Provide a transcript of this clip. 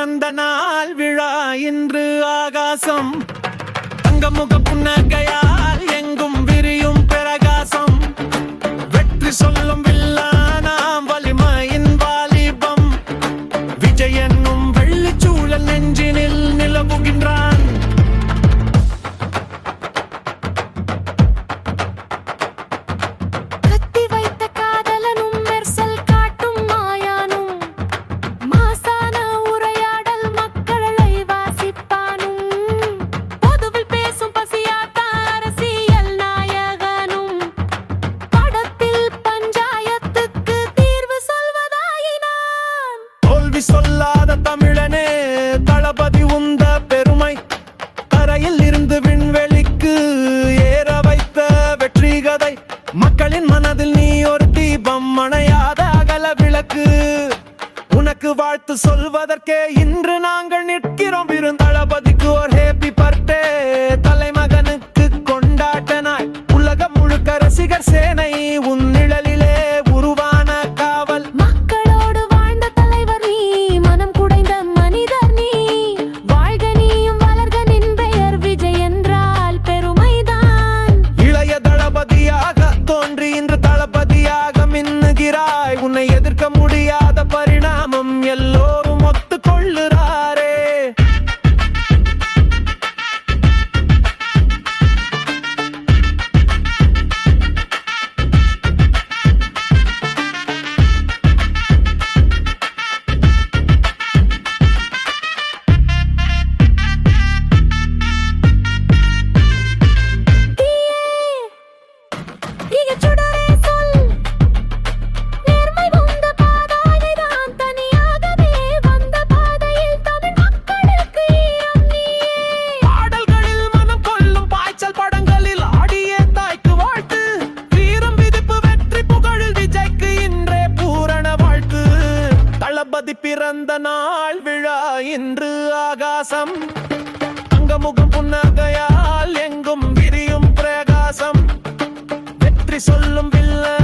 பிறந்த நாள் விழா இன்று ஆகாசம். தங்கமுக புன்னகையா வெற்றிகதை மக்களின் மனதில் நீ ஒரு தீபம் மணையாத அகல விளக்கு. உனக்கு வாழ்த்து சொல்வதற்கே இன்று நாங்கள் நிற்கிறோம். விருந்தளபதிக்கு ஒரு ஹேப்பி பர்த்டே தலைமகனு இருக்கிறாய் உன்னை எதிர்க்க முடியாத பாரதி பிறந்த நாள் விழா இன்று ஆகாசம். அங்கமுகம் புன்னகையால் எங்கும் விரியும் பிரகாசம். வெற்றி சொல்லும் பிள்ளை